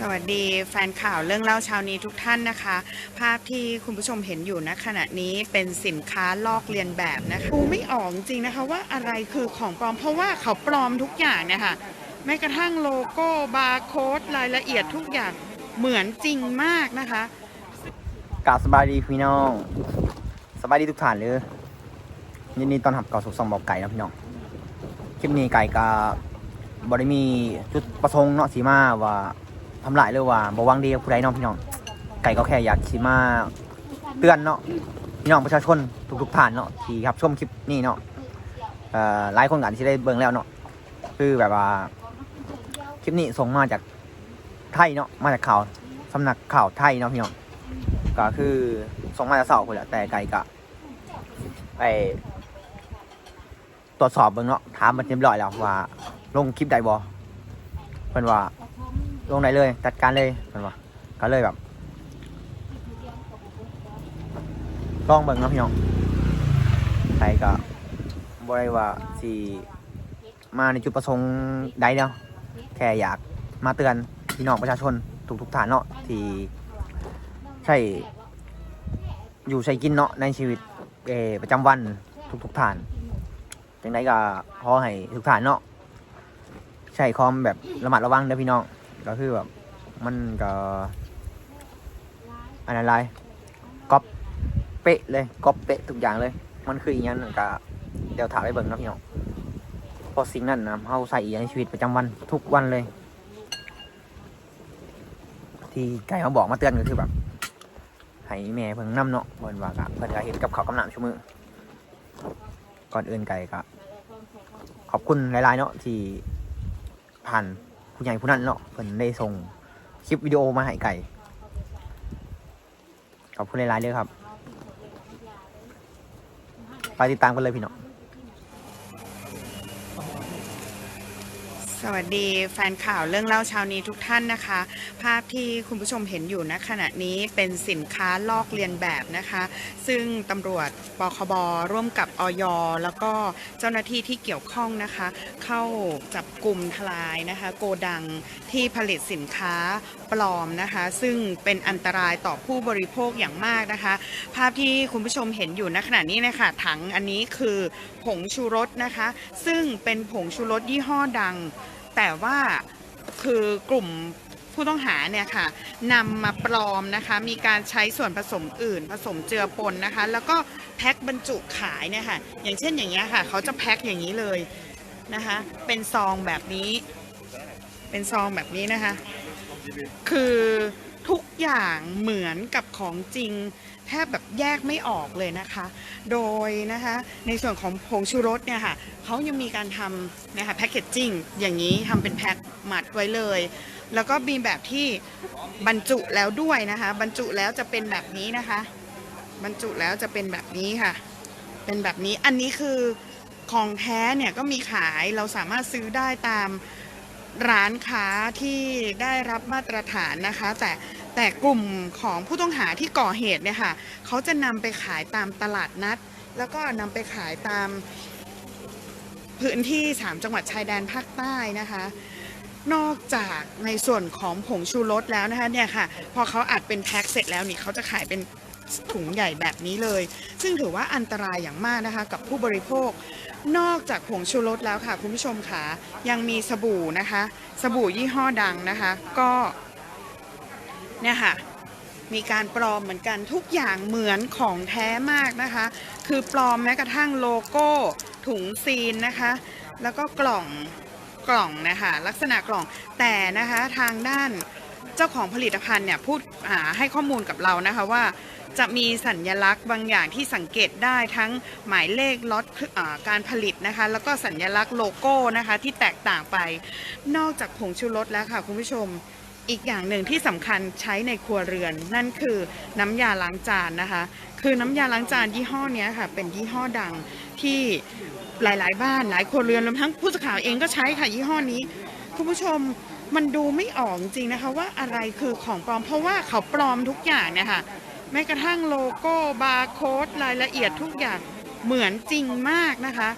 สวัสดีแฟนข่าวเรื่องเล่าเช้านี้ทุกท่านนะคะ ภาพที่คุณผู้ชมเห็นอยู่ณขณะนี้เป็นสินค้าลอกเลียนแบบนะคะดูไม่ออกจริงนะคะว่าอะไรคือของปลอมเพราะว่าเขาปลอมทุกอย่างเนี่ยค่ะแม้กระทั่งโลโก้บาร์โค้ดรายละเอียดทุกอย่างเหมือนจริงมากนะคะกาสบายดีพี่น้องสบายดีทุกท่านเลยยินดีตอนรับเข้าสู่ซองบอกไก่นะพี่น้องคลิปนี้ไก่กับบริมีจุดประสงค์เนาะสีมาว่า ทำลายหรือว่าบหวังดีกับผู้ใดเนาะพี่น้อง ไก่ก็แค่อยากสีมาเตือนเนาะพี่น้องประชาชนทุกๆท่านเนาะที่ครับชมคลิปนี้เนาะอ่อหลายคนก็อาจจะได้เบิ่งแล้วเนาะคือแบบว่าคลิปนี้ส่งมาจากไทยเนาะมาจากข่าวสำนักข่าวไทยเนาะพี่น้องก็คือส่งมาจะเสาคนละแต่ไก่กะไปตรวจสอบเบิ่งเนาะถามมันเรียบร้อยแล้วว่าลงคลิปใดบอเพิ่นว่า ลงไหนเลย จัดการเลยเพิ่นว่าก็เลยแบบลองเบิ่งเนาะพี่น้องไก่ก็บ่ได้ว่าสิมาในจุดประสงค์ใดเนาะแค่อยากมาเตือนพี่น้องประชาชนทุกๆฐานเนาะที่ใช่อยู่ใช้กินเนาะในชีวิตเอประจำวันทุกทุกฐานจังไดก็ขอให้ทุกฐานเนาะใช้ความแบบระมัดระวังเด้อพี่น้อง ก็คือแบบมันก็อันนั้นไรก๊อปเป๊ะเลยก๊อปเป๊ะทุกอย่างเลย มันคืออีกอย่างนึงก็เดี๋ยวถามไปเบิ่งนะพี่น้องเพราะสิ่งนั้นนะเราใส่อีกในชีวิตประจำวันทุกวันเลย ที่ไก่มาบอกมาเตือนก็คือแบบให้แม่เพิ่งนำเนาะเพิ่นว่ากะเพิ่นก็เห็นกับเขากำน้ำชั่วมือก่อนอื่นไก่ก็ขอบคุณหลายๆเนาะที่ผ่าน ผู้ใหญ่ผู้นั้นเนาะเพิ่นได้ส่งคลิปวิดีโอมาให้ไก่ขอบคุณหลายๆเลยครับ ไปติดตามกันเลยพี่เนาะ สวัสดีแฟนข่าวเรื่องเล่าเช้านี้ทุกท่านนะคะ ภาพที่คุณผู้ชมเห็นอยู่ณขณะนี้เป็นสินค้าลอกเลียนแบบนะคะ ซึ่งตำรวจปคบร่วมกับออย แล้วก็เจ้าหน้าที่ที่เกี่ยวข้องนะคะ เข้าจับกลุ่มทลายนะคะ โกดังที่ผลิตสินค้าปลอมนะคะ ซึ่งเป็นอันตรายต่อผู้บริโภคอย่างมากนะคะ ภาพที่คุณผู้ชมเห็นอยู่ณขณะนี้นะคะถังอันนี้คือผงชูรสนะคะ ซึ่งเป็นผงชูรสยี่ห้อดัง แต่ว่าคือกลุ่มผู้ต้องหาเนี่ยค่ะนำมาปลอมนะคะมีการใช้ส่วนผสมอื่น ผสมเจือปนนะคะ แล้วก็แพ็คบรรจุขายเนี่ยค่ะอย่างเช่นอย่างเงี้ยค่ะเขาจะแพ็คอย่างนี้เลยนะคะเป็นซองแบบนี้ เป็นซองแบบนี้นะคะ คือ ทุกอย่างเหมือนกับของจริง แทบแบบแยกไม่ออกเลยนะคะ โดยนะคะในส่วนของผงชูรสเนี่ยค่ะเขายังมีการทำนะคะแพคเกจจิ้งอย่างนี้ทำเป็นแพ็คมัดไว้เลย แล้วก็มีแบบที่บรรจุแล้วด้วยนะคะ บรรจุแล้วจะเป็นแบบนี้นะคะ บรรจุแล้วจะเป็นแบบนี้ค่ะ เป็นแบบนี้อันนี้คือของแท้เนี่ยก็มีขายเราสามารถซื้อได้ตามร้านค้าที่ได้รับมาตรฐานนะคะ แต่ แต่กลุ่มของผู้ต้องหาที่ก่อเหตุเนี่ยค่ะเขาจะนำไปขายตามตลาดนัด แล้วก็นำไปขายตามพื้นที่สามจังหวัดชายแดนภาคใต้นะคะ นอกจากในส่วนของผงชูรสแล้วนะคะเนี่ยค่ะ พอเขาอัดเป็นแพ็คเสร็จแล้วนี่เขาจะขายเป็นถุงใหญ่แบบนี้เลย ซึ่งถือว่าอันตรายอย่างมากนะคะกับผู้บริโภค นอกจากผงชูรสแล้วค่ะคุณผู้ชมค่ะยังมีสบู่นะคะ สบู่ยี่ห้อดังนะคะ ก็ เนี่ยค่ะมีการปลอมเหมือนกันทุกอย่างเหมือนของแท้มากนะคะ คือปลอมแม้กระทั่งโลโก้ถุงซีนนะคะ แล้วก็กล่องกล่องนะคะลักษณะกล่องแต่นะคะทางด้านเจ้าของผลิตภัณฑ์เนี่ยพูดอ่าให้ข้อมูลกับเรานะคะว่าจะมีสัญญลักษณ์บางอย่างที่สังเกตได้ทั้งหมายเลขล็อตอการผลิตนะคะ แล้วก็สัญญลักษณ์โลโก้นะคะที่แตกต่างไป นอกจากผงชูรสแล้วค่ะคุณผู้ชม อีกอย่างหนึ่งที่สำคัญใช้ในครัวเรือน นั่นคือน้ำยาล้างจานนะคะ คือน้ำยาล้างจานยี่ห้อนี้ค่ะ เป็นยี่ห้อดังที่หลาย ๆ บ้านหลายครัวเรือนรวมทั้งผู้สื่อข่าวเองก็ใช้ค่ะยี่ห้อนี้ คุณผู้ชมมันดูไม่ออกจริงนะคะว่าอะไรคือของปลอม เพราะว่าเขาปลอมทุกอย่างเนี่ยค่ะแม้กระทั่งโลโก้บาร์โค้ดรายละเอียดทุกอย่างเหมือนจริงมากนะคะ